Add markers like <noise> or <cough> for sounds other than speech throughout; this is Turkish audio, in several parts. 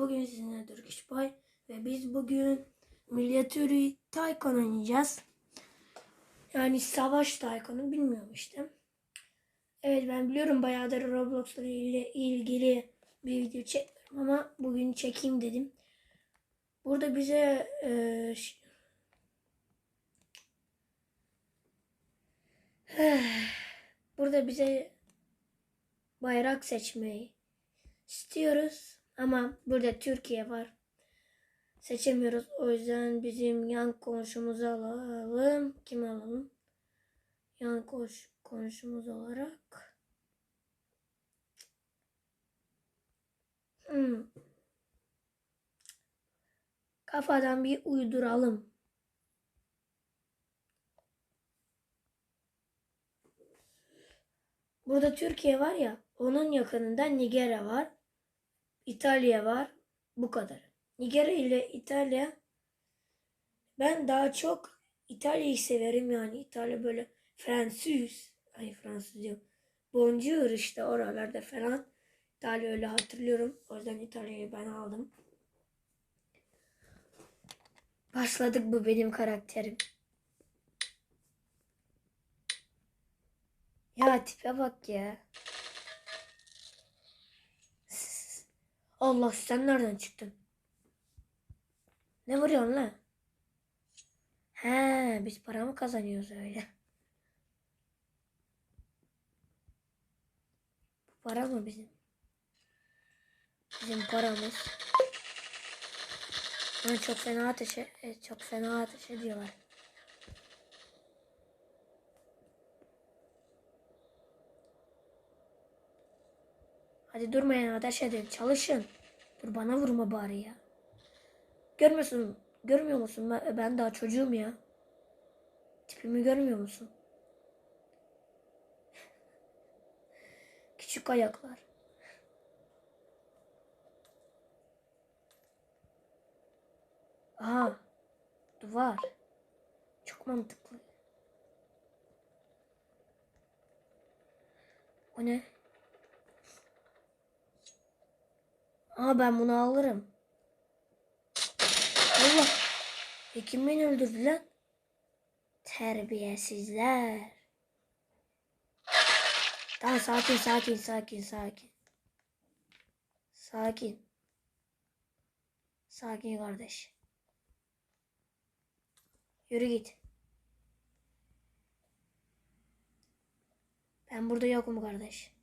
Bugün sizinle Turkish Boy ve biz bugün Military Tycoon oynayacağız. Yani savaş Tycoon'u bilmiyorum işte. Evet ben biliyorum bayağıdır Roblox'la ile ilgili bir video çekmiyorum ama bugün çekeyim dedim. Burada bize e, <sighs> burada bize bayrak seçmeyi istiyoruz ama burada Türkiye var. Seçemiyoruz. O yüzden bizim yan komşumuzu alalım. Kim alalım? Yan koş komşumuz olarak. Hmm. Kafadan bir uyduralım. Burada Türkiye var ya, onun yakınında Nigerya var. İtalya var. Bu kadar. Nigerya ile İtalya ben daha çok İtalya'yı severim yani. İtalya böyle Fransız. Ay Fransız diyorum. Bonjour işte oralarda falan. İtalya öyle hatırlıyorum. O yüzden İtalya'yı ben aldım. Başladık bu benim karakterim. Ya tipe bak ya. Allah sen nereden çıktın? Ne vuruyorsun lan? He biz para mı kazanıyoruz öyle? Bu para mı bizim? Bizim paramız. Lan çok fena ateş, e, çok fena ateş ediyorlar. Hadi durmayın ateş edin çalışın. Dur bana vurma bari ya. Görmüyorsun, görmüyor musun? Ben, daha çocuğum ya. Tipimi görmüyor musun? <laughs> Küçük ayaklar. Aha, duvar. Çok mantıklı. O ne? Aa ben bunu alırım. Allah. E kim beni öldürdü lan? Terbiyesizler. Tamam sakin sakin sakin sakin. Sakin. Sakin kardeş. Yürü git. Ben burada yokum kardeş.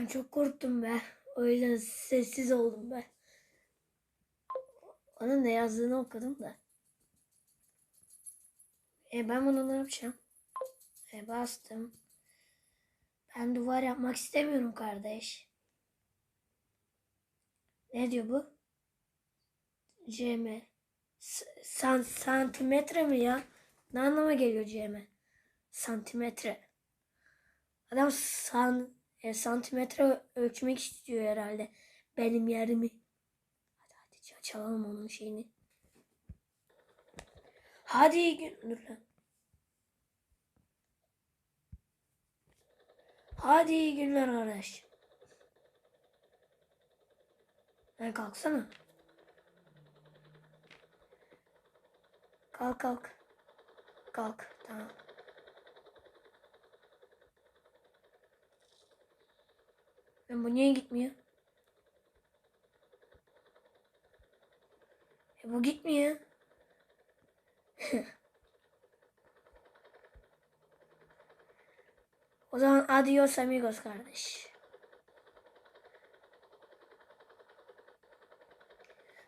Ben çok korktum be. O yüzden sessiz oldum be. Onun ne yazdığını okudum da. E ben bunu ne yapacağım? E bastım. Ben duvar yapmak istemiyorum kardeş. Ne diyor bu? CM. San, santimetre mi ya? Ne anlama geliyor CM? Santimetre. Adam san, e, santimetre ölçmek istiyor herhalde. Benim yerimi. Hadi hadi çalalım onun şeyini. Hadi gün- dur lan. Hadi iyi günler arkadaş. Lan kalksana. Kalk kalk. Kalk tamam. Ben bu niye gitmiyor? E bu gitmiyor. <laughs> o zaman adios amigos kardeş.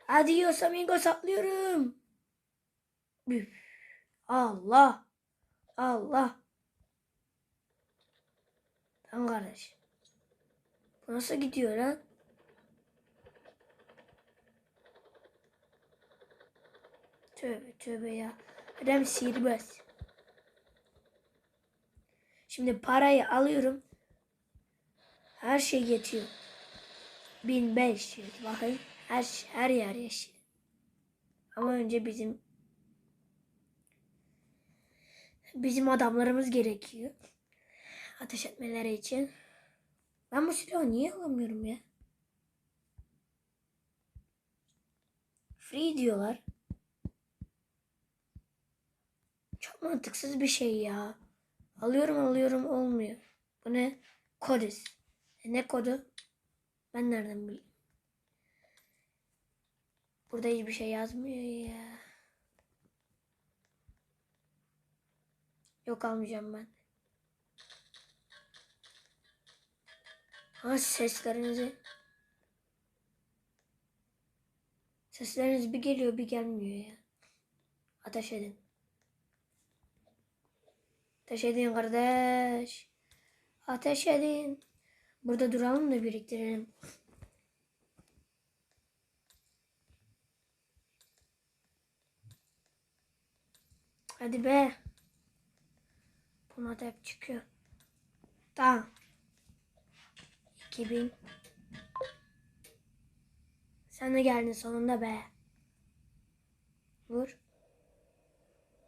Adios amigos atlıyorum. Allah. Allah. Tamam kardeş. Nasıl gidiyor lan? Tövbe tövbe ya. Adam sihirbaz. Şimdi parayı alıyorum. Her şey yetiyor. 1500 bakın. Her, her yer yeşil. Ama önce bizim bizim adamlarımız gerekiyor. Ateş etmeleri için. Ben bu silahı niye alamıyorum ya? Free diyorlar. Çok mantıksız bir şey ya. Alıyorum alıyorum olmuyor. Bu ne? Kodis. E ne kodu? Ben nereden bileyim? Burada hiçbir şey yazmıyor ya. Yok almayacağım ben. Ha seslerinizi. Sesleriniz bir geliyor bir gelmiyor ya. Ateş edin. Ateş edin kardeş. Ateş edin. Burada duralım da biriktirelim. Hadi be. Buna da hep çıkıyor. Tamam. 2000. Sen de geldin sonunda be. Vur.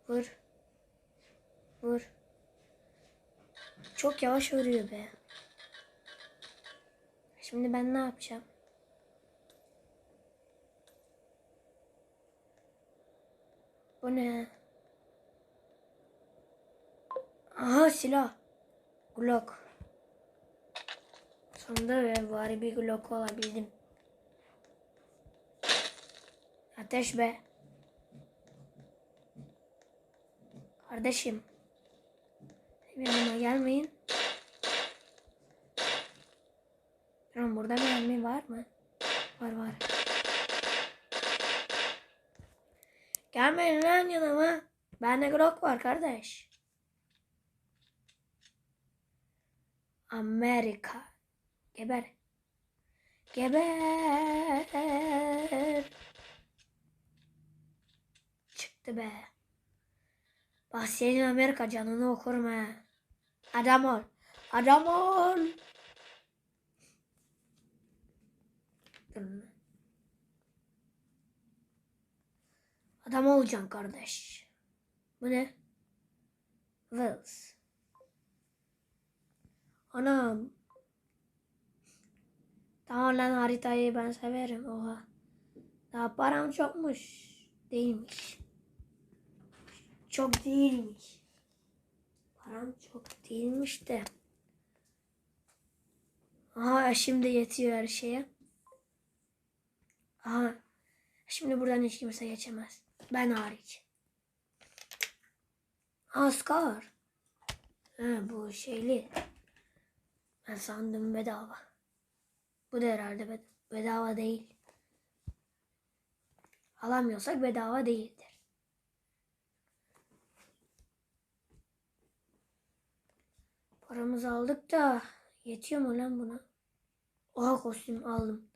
Vur. Vur. Çok yavaş vuruyor be. Şimdi ben ne yapacağım? Bu ne? Aha silah. Glock. Sonunda ve bari bir Glock olabildim. Ateş be. Kardeşim. Yanıma gelmeyin. Durun burada bir mermi var mı? Var var. Gelmeyin lan yanıma. Bende Glock var kardeş. Amerika. Geber. Geber. Çıktı be. Bahseyin Amerika canını okurum ha. Adam ol. Adam ol. Adam olacaksın kardeş. Bu ne? Wills. Anam. Tamam lan haritayı ben severim. Oha. Daha param çokmuş. Değilmiş. Çok değilmiş. Param çok değilmiş de. Aha şimdi yetiyor her şeye. Aha. Şimdi buradan hiç kimse geçemez. Ben hariç. Asgar. Ha, bu şeyli. Ben sandım bedava. Bu da herhalde bed- bedava değil. Alamıyorsak bedava değildir. Paramızı aldık da yetiyor mu lan buna? Oha kostüm aldım.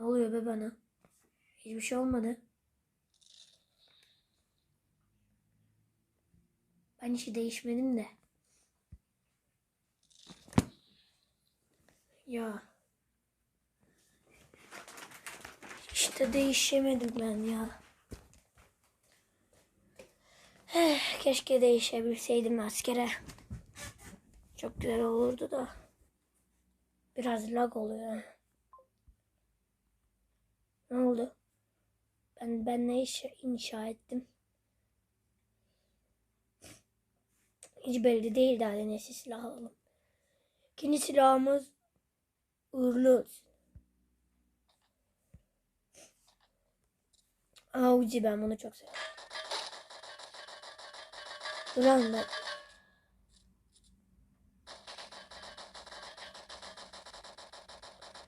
Ne oluyor be bana? Hiçbir şey olmadı. Ben hiç değişmedim de. Ya. İşte değişemedim ben ya. Eh, keşke değişebilseydim askere. Çok güzel olurdu da. Biraz lag oluyor. Ne oldu? Ben ben ne iş inşa ettim? Hiç belli değil daha nesi silah alalım. İkinci silahımız uğurlu Uzi ben bunu çok seviyorum. Dur lan ben.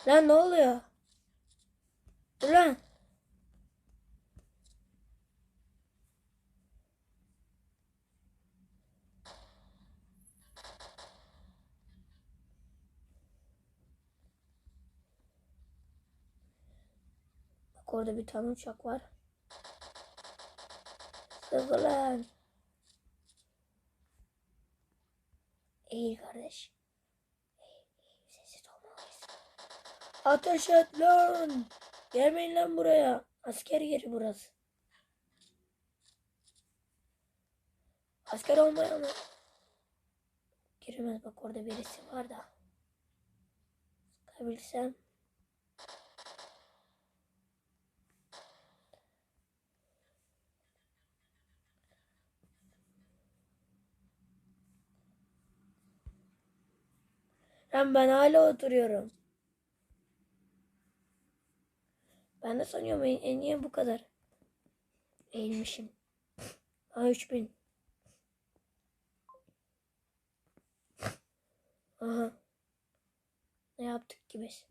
Lan ne oluyor? Dur orada bir tane uçak var. Sıkı lan. Eğil kardeş. Sessiz olmalıyız. Ateş et lan. Gelmeyin lan buraya. Asker yeri burası. Asker olmayan giremez. Bak orada birisi var da. Sıkabilsem. Lan ben hala oturuyorum. Ben de sanıyorum en, en iyi bu kadar. Eğilmişim. Ha 3000. Aha. Ne yaptık ki biz?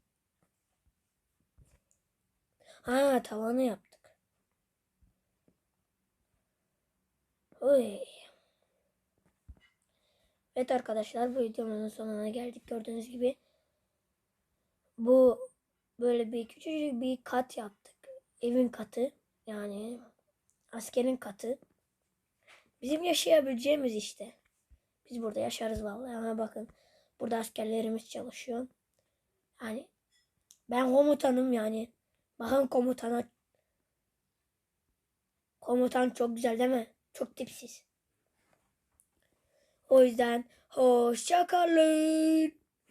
Ha tavanı yaptık. Oy. Evet arkadaşlar bu videomuzun sonuna geldik. Gördüğünüz gibi bu böyle bir küçücük bir kat yaptık. Evin katı yani askerin katı. Bizim yaşayabileceğimiz işte. Biz burada yaşarız vallahi ama bakın burada askerlerimiz çalışıyor. Yani ben komutanım yani. Bakın komutana. Komutan çok güzel değil mi? Çok tipsiz. O yüzden hoşça kalın.